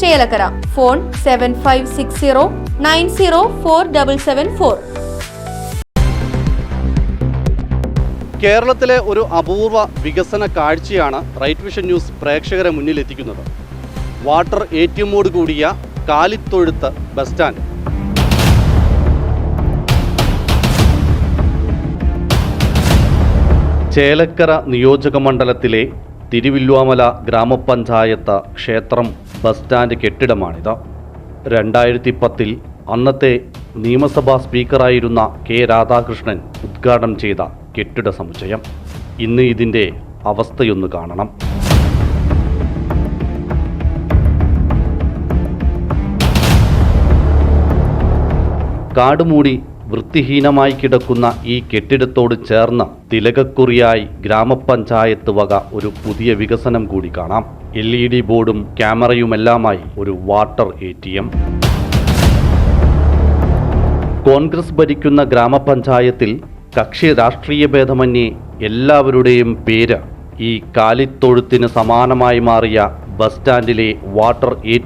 Chelakkara. Phone seven five six zero nine zero four double seven four കേരളത്തിലെ ഒരു അപൂർവ വികസന കാഴ്ചയാണ് റൈറ്റ് വിഷൻ ന്യൂസ് പ്രേക്ഷകരെ മുന്നിലെത്തിക്കുന്നത്. വാട്ടർ എ ടി എമ്മോട് കൂടിയ കാലിത്തൊഴുത്ത് ബസ് സ്റ്റാൻഡ്. ചേലക്കര നിയോജക മണ്ഡലത്തിലെ തിരുവില്വാമല ഗ്രാമപഞ്ചായത്ത് ക്ഷേത്രം ബസ് സ്റ്റാൻഡ് കെട്ടിടമാണിത്. രണ്ടായിരത്തി പത്തിൽ അന്നത്തെ നിയമസഭാ സ്പീക്കറായിരുന്ന കെ രാധാകൃഷ്ണൻ ഉദ്ഘാടനം ചെയ്ത കെട്ടിട സമുച്ചയം. ഇന്ന് ഇതിന്റെ അവസ്ഥയൊന്ന് കാണണം. കാടുമൂടി വൃത്തിഹീനമായി കിടക്കുന്ന ഈ കെട്ടിടത്തോട് ചേർന്ന് തിലകക്കുറിയായി ഗ്രാമപഞ്ചായത്ത് വക ഒരു പുതിയ വികസനം കൂടി കാണാം. എൽ ഇ ഡി ബോർഡും ക്യാമറയുമെല്ലാമായി ഒരു water A T M. Congress ഭരിക്കുന്ന ഗ്രാമപഞ്ചായത്തിൽ കക്ഷി രാഷ്ട്രീയ ഭേദമന്യേ എല്ലാവരുടെയും പേര് ഈ കാലിത്തൊഴുത്തിന് സമാനമായി മാറിയ ബസ് സ്റ്റാൻഡിലെ വാട്ടർ എ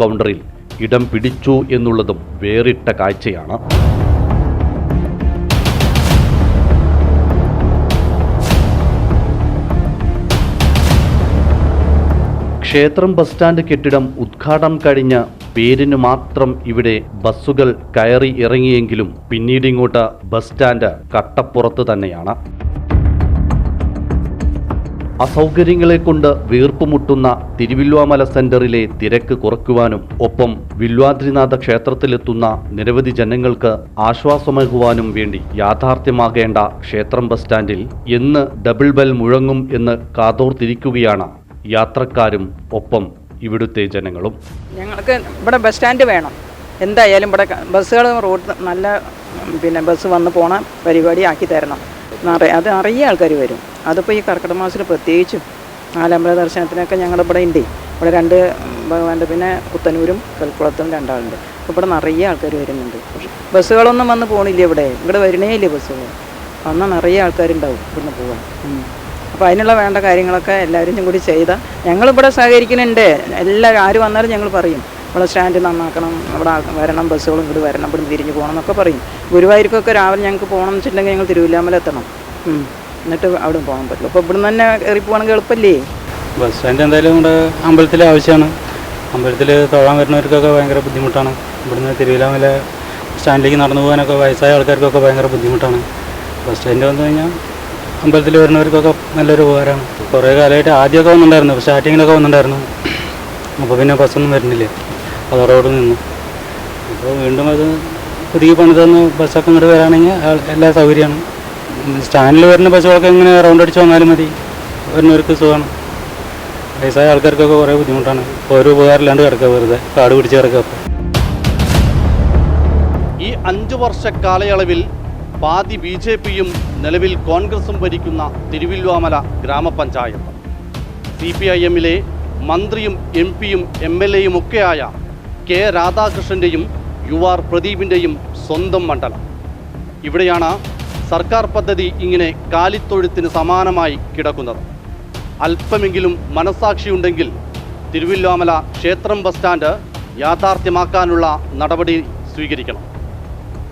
കൗണ്ടറിൽ ഇടം പിടിച്ചു എന്നുള്ളതും വേറിട്ട കാഴ്ചയാണ്. ക്ഷേത്രം ബസ് സ്റ്റാൻഡ് കെട്ടിടം ഉദ്ഘാടനം കഴിഞ്ഞ പേരിന് മാത്രം ഇവിടെ ബസ്സുകൾ കയറി ഇറങ്ങിയെങ്കിലും പിന്നീട് ഇങ്ങോട്ട് ബസ് സ്റ്റാൻഡ് കട്ടപ്പുറത്ത് തന്നെയാണ്. അസൗകര്യങ്ങളെ കൊണ്ട് വീർപ്പുമുട്ടുന്ന തിരുവില്വാമല സെന്ററിലെ തിരക്ക് കുറയ്ക്കുവാനും ഒപ്പം വില്വാദ്രിനാഥ ക്ഷേത്രത്തിലെത്തുന്ന നിരവധി ജനങ്ങൾക്ക് ആശ്വാസമേകുവാനും വേണ്ടി യാഥാർത്ഥ്യമാകേണ്ട ക്ഷേത്രം ബസ് സ്റ്റാൻഡിൽ എന്ന് ഡബിൾ ബെൽ മുഴങ്ങും എന്ന് കാതോർത്തിരിക്കുകയാണ് യാത്രക്കാരും ഒപ്പം ഇവിടുത്തെ ജനങ്ങളും. ഞങ്ങൾക്ക് ഇവിടെ ബസ് സ്റ്റാൻഡ് വേണം. എന്തായാലും ഇവിടെ ബസ്സുകൾ റോഡ് നല്ല പിന്നെ ബസ് വന്ന് പോണ പരിപാടി ആക്കി തരണം. അത് അറിയ ആൾക്കാർ വരും. അതിപ്പോൾ ഈ കർക്കിടക മാസത്തിൽ പ്രത്യേകിച്ചും നാലമ്പല ദർശനത്തിനൊക്കെ ഞങ്ങളുടെ ഇവിടെ ഉണ്ട് ഇവിടെ രണ്ട് ഭഗവാന്റെ പിന്നെ കുത്തനൂരും കൽക്കുളത്തും രണ്ടാളുണ്ട്. അപ്പോൾ ഇവിടെ നിറയെ ആൾക്കാർ വരുന്നുണ്ട്. ബസ്സുകളൊന്നും വന്ന് പോകണില്ല ഇവിടെ. ഇവിടെ വരണേ ഇല്ല ബസ്സുകൾ വന്നാൽ നിറയെ ആൾക്കാരുണ്ടാവും ഇവിടുന്ന് പോകാൻ. അപ്പോൾ അതിനുള്ള വേണ്ട കാര്യങ്ങളൊക്കെ എല്ലാവരും കൂടി ചെയ്ത്. ഞങ്ങളിവിടെ സഹകരിക്കുന്നുണ്ട്. എല്ലാവരും ആര് വന്നാലും ഞങ്ങൾ പറയും. ഇവിടെ സ്റ്റാൻഡ് നന്നാക്കണം. അവിടെ വരണം. ബസ്സുകളും ഇങ്ങോട്ട് വരണം. ഇവിടെ തിരിഞ്ഞ് പോകണം എന്നൊക്കെ പറയും. ഗുരുവായൂർക്കൊക്കെ രാവിലെ ഞങ്ങൾക്ക് പോകണം എന്ന് വെച്ചിട്ടുണ്ടെങ്കിൽ ഞങ്ങൾ തിരുവില്ലാമല എത്തണം. എന്നിട്ട് അവിടെ പോകാൻ പറ്റുള്ളൂ. അപ്പോൾ ഇവിടുന്ന് തന്നെ കയറി പോകണമെങ്കിൽ എളുപ്പമല്ലേ ബസ് സ്റ്റാൻഡ് എന്തായാലും നമ്മുടെ അമ്പലത്തിലെ ആവശ്യമാണ്. അമ്പലത്തിൽ തൊഴാൻ വരുന്നവർക്കൊക്കെ ഭയങ്കര ബുദ്ധിമുട്ടാണ്. ഇവിടുന്ന് തിരുവില്ലാമല സ്റ്റാൻഡിലേക്ക് നടന്നു പോകാനൊക്കെ വയസ്സായ ആൾക്കാർക്കൊക്കെ ഭയങ്കര ബുദ്ധിമുട്ടാണ്. ബസ് സ്റ്റാൻഡ് വന്നു കഴിഞ്ഞാൽ അമ്പലത്തിൽ വരുന്നവർക്കൊക്കെ നല്ലൊരു ഉപകാരമാണ്. കുറേ കാലമായിട്ട് ആദ്യമൊക്കെ വന്നിട്ടുണ്ടായിരുന്നു. സ്റ്റാർട്ടിങ്ങിലൊക്കെ വന്നിട്ടുണ്ടായിരുന്നു. അപ്പോൾ പിന്നെ ബസ്സൊന്നും വരുന്നില്ല. അതോടോട് നിന്നു. അപ്പോൾ വീണ്ടും അത് പുതിയ പണിതന്ന് ബസ്സൊക്കെ ഇങ്ങോട്ട് വരാണെങ്കിൽ എല്ലാ സൗകര്യമാണ്. സ്റ്റാൻഡിൽ വരുന്ന ബസ്സുകളൊക്കെ ഇങ്ങനെ റൗണ്ട് അടിച്ച് വന്നാലും മതി. വരുന്നവർക്ക് സുഖമാണ്. വയസ്സായ ആൾക്കാർക്കൊക്കെ കുറേ ബുദ്ധിമുട്ടാണ്. ഓരോ ഉപകാരമില്ലാണ്ട് കിടക്കുക വെറുതെ. കാട് പിടിച്ച് കിടക്കുക ഈ അഞ്ചു വർഷ കാലയളവിൽ പാതി ബി ജെ പിയും നിലവിൽ കോൺഗ്രസും ഭരിക്കുന്ന തിരുവില്വാമല ഗ്രാമപഞ്ചായത്ത്. സി പി ഐ എമ്മിലെ മന്ത്രിയും എം പിയും എം എൽ എയും ഒക്കെയായ കെ രാധാകൃഷ്ണന്റെയും യു ആർ പ്രദീപിന്റെയും സ്വന്തം മണ്ഡലം. ഇവിടെയാണ് സർക്കാർ പദ്ധതി ഇങ്ങനെ കാലിത്തൊഴുത്തിന് സമാനമായി കിടക്കുന്നത്. അല്പമെങ്കിലും മനസാക്ഷിയുണ്ടെങ്കിൽ തിരുവില്ലാമല ക്ഷേത്രം ബസ് സ്റ്റാൻഡ് യാഥാർത്ഥ്യമാക്കാനുള്ള നടപടി സ്വീകരിക്കണം.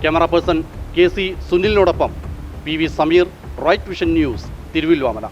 Camera person K C സുനിലിനോടൊപ്പം P V Sameer Right Vision News Thiruvilwamala